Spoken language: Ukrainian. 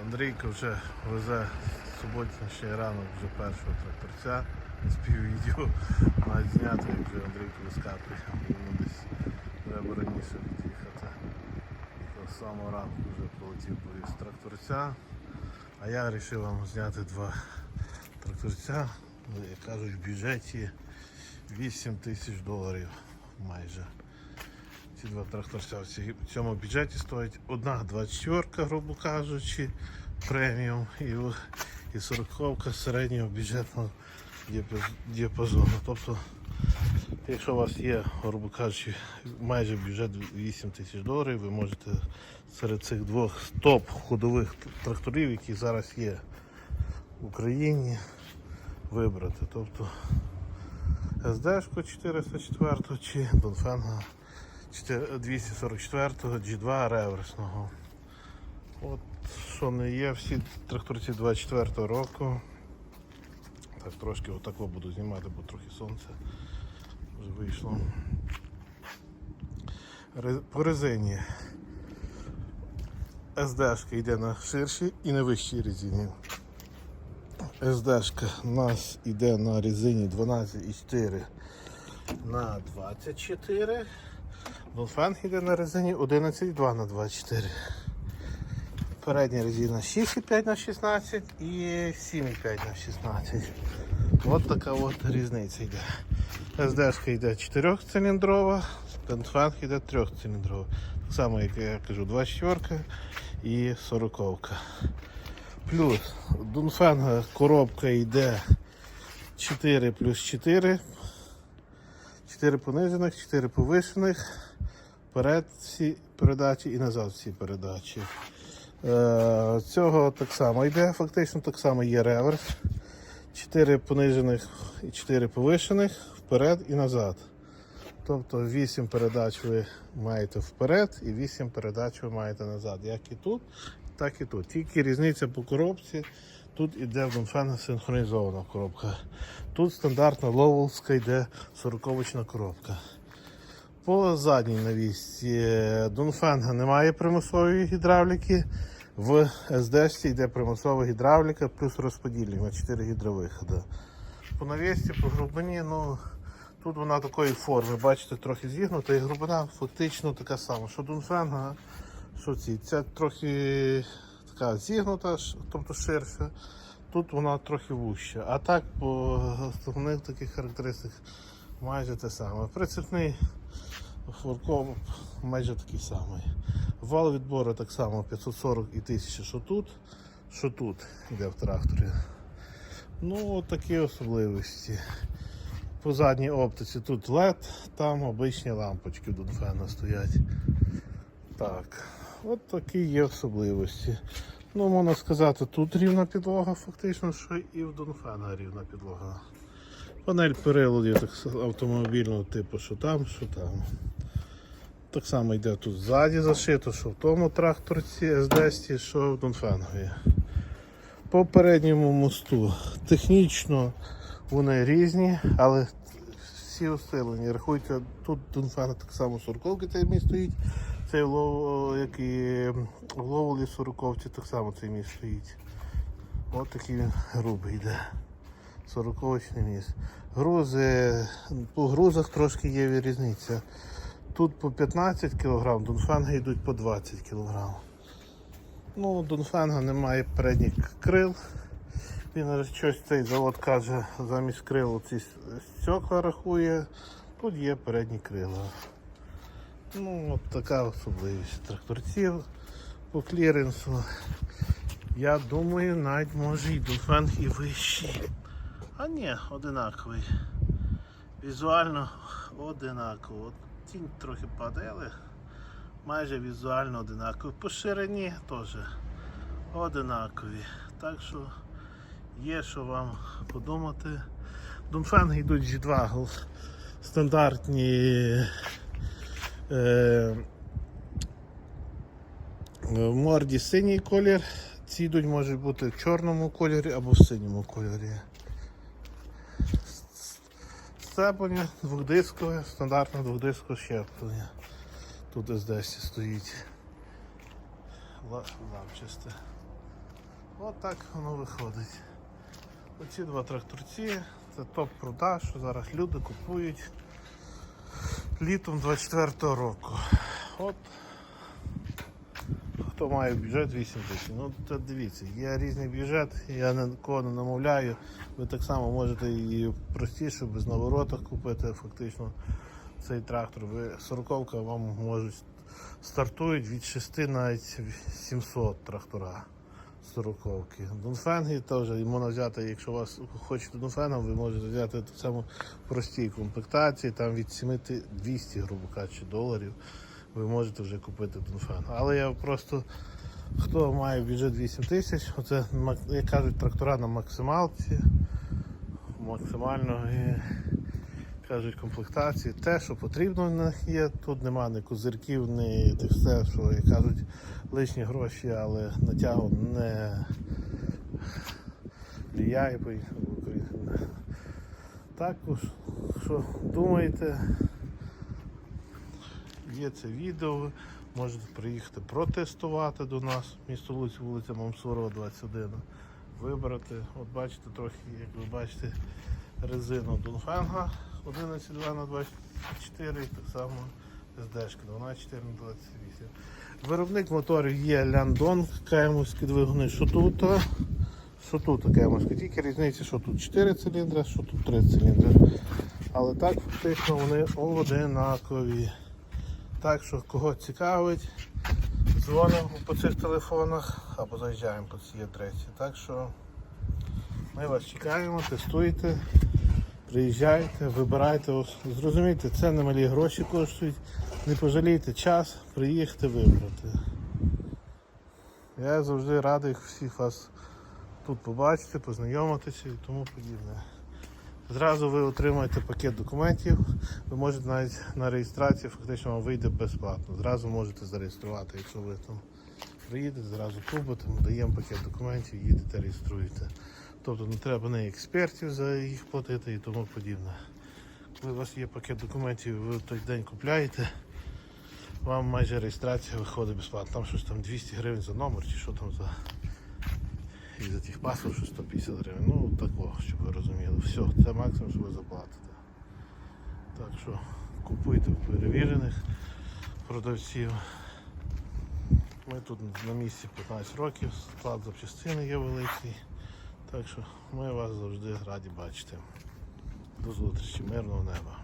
Андрійко вже везе суботнішній ранок вже першого тракторця. Спів відео навіть зняти, як вже Андрійко вискакує. Йому десь треба раніше від'їхати. З самого ранку вже полетів повіз тракторця. А я вирішив вам зняти два тракторця, ну, як кажуть, в бюджеті 8 тисяч доларів майже. Ці два тракторця в цьому бюджеті стоять одна 24, грубо кажучи, преміум і, і 40 середнього бюджетного діапазону. Тобто, якщо у вас є, грубо кажучи, майже бюджет 8 тисяч доларів, ви можете серед цих двох топ ходових тракторів, які зараз є в Україні, вибрати. Тобто SD-шку 404 чи Донфенга 244 G2 реверсного. От що не є, всі тракторці 24 року. Так, трошки отак буду знімати, бо трохи сонце вже вийшло. По резині SD-шка йде на ширшій і на вищій резині. SD-шка у нас йде на резині 12,4 на 24. Долфен йде на резині 11,2 на 24. Передня резина 6,5 на 16 і 7,5 на 16. От така от різниця йде. СДшка йде 4-циліндрова, Донфен йде 3-циліндрова. Так само, як я кажу, 24 і 40. Плюс Дунфенга коробка йде 4 плюс 4. 4 понижених, 4 повишених. Вперед всі передачі і назад всі передачі. Е, цього так само йде, фактично так само є реверс. 4 понижених і 4 повишених, вперед і назад. Тобто 8 передач ви маєте вперед і 8 передач ви маєте назад. Як і тут, так і тут. Тільки різниця по коробці. Тут іде в Донфена синхронізована коробка. Тут стандартна ловолська йде 40-очна коробка. По задній навісці Донфенга немає примусової гідравліки. В СД йде примусова гідравліка плюс розподільник на 4 гідровиходи. По навісці, по грубині, ну тут вона такої форми, бачите, трохи зігнута і глибина фактично така сама. Що Донфенга, що ці. Ця трохи така зігнута, тобто ширша. Тут вона трохи вуща. А так по основних таких характеристик майже те саме. Прицепний фурков майже такий самий. Вал відбору так само 540 і 1000, що тут, що тут йде в тракторі. Ну, от такі особливості. По задній оптиці тут LED, там обичні лампочки до фена стоять. Так, от такі є особливості. Ну, можна сказати, тут рівна підлога, фактично, що і в Донфена рівна підлога. Панель переладів так, автомобільного типу, що там, що там. Так само йде тут ззаді зашито, що в тому тракторці SD, що в Донфенгові. По передньому мосту технічно вони різні, але всі усилені. Рахуйте, тут Донфена так само 40 цей міст стоїть, цей Лов- як і в Ловолі 40 так само цей міст стоїть. Ось такий він грубий йде. 40-очний міст. Грузи, по грузах трошки є різниця. Тут по 15 кг, Донфенга йдуть по 20 кг. Ну, у Донфенга немає передніх крил. Він щось цей завод каже, замість крил ці стекла рахує. Тут є передні крила. Ну, от така особливість тракторців по кліренсу. Я думаю, навіть може і Донфенг і вищий. А ні, одинаковий. Візуально одинаково. Тінь трохи падає, але майже візуально одинакові. По ширині теж одинакові. Так що є що вам подумати. Дунфенги йдуть G2 стандартні е, в морді синій колір. Ці йдуть можуть бути в чорному кольорі або в синьому кольорі. Сцеплення двохдискове, стандартне двохдискове щеплення. Тут ось десь стоїть ла- ламчасте. От так воно виходить. Оці два тракторці це топ-продаж, що зараз люди купують літом 24-го року. От хто має бюджет 8 тисяч. Ну це дивіться, є різний бюджет, я нікого не намовляю. Ви так само можете і простіше, без наворотах купити фактично цей трактор. Ви 40 вам можуть стартують від 6 навіть 700 трактора. 40 Дунфенги теж можна взяти, якщо вас хочете Дунфенга, ви можете взяти так само прості комплектації, там від 7200, грубо кажучи, доларів. Ви можете вже купити Дунфен. Але я просто хто має бюджет 8 тисяч, оце як кажуть, трактора на максималці, максимально і кажуть комплектації. Те, що потрібно в них є, тут нема ні козирків, ні все, що як кажуть, лишні гроші, але на тягу не впливає по Також, що думаєте, є це відео, можете приїхати протестувати до нас, місто Луць, вулиця Мамсурова, 21. Вибрати, от бачите, трохи, як ви бачите, резину Дунфенга 11,2 на 24 і так само СДшка 12,4 на 28. Виробник моторів є Ляндон, каймовські двигуни, що тут, що тут каймовські, тільки різниця, що тут 4 циліндри, що тут 3 циліндри. Але так фактично вони одинакові. Так що кого цікавить, дзвонимо по цих телефонах або заїжджаємо по цій адресі. Так що ми вас чекаємо, тестуйте, приїжджайте, вибирайте. Зрозумійте, це не малі гроші коштують. Не пожалійте час, приїхати вибрати. Я завжди радий всіх вас тут побачити, познайомитися і тому подібне. Зразу ви отримаєте пакет документів, ви можете навіть на реєстрацію фактично вам вийде безплатно. Зразу можете зареєструвати, якщо ви там приїдете, зразу ми даємо пакет документів, їдете, реєструєте. Тобто не треба не експертів за їх платити і тому подібне. Коли у вас є пакет документів, ви в той день купляєте, вам майже реєстрація виходить безплатно. Там щось там 200 гривень за номер чи що там за. І за тих паспорт, що 150 гривень. Ну, такого, щоб ви розуміли. Все, це максимум, що ви заплатите. Так що купуйте в перевірених продавців. Ми тут на місці 15 років, склад запчастини є великий. Так що ми вас завжди раді бачити. До зустрічі, мирного неба.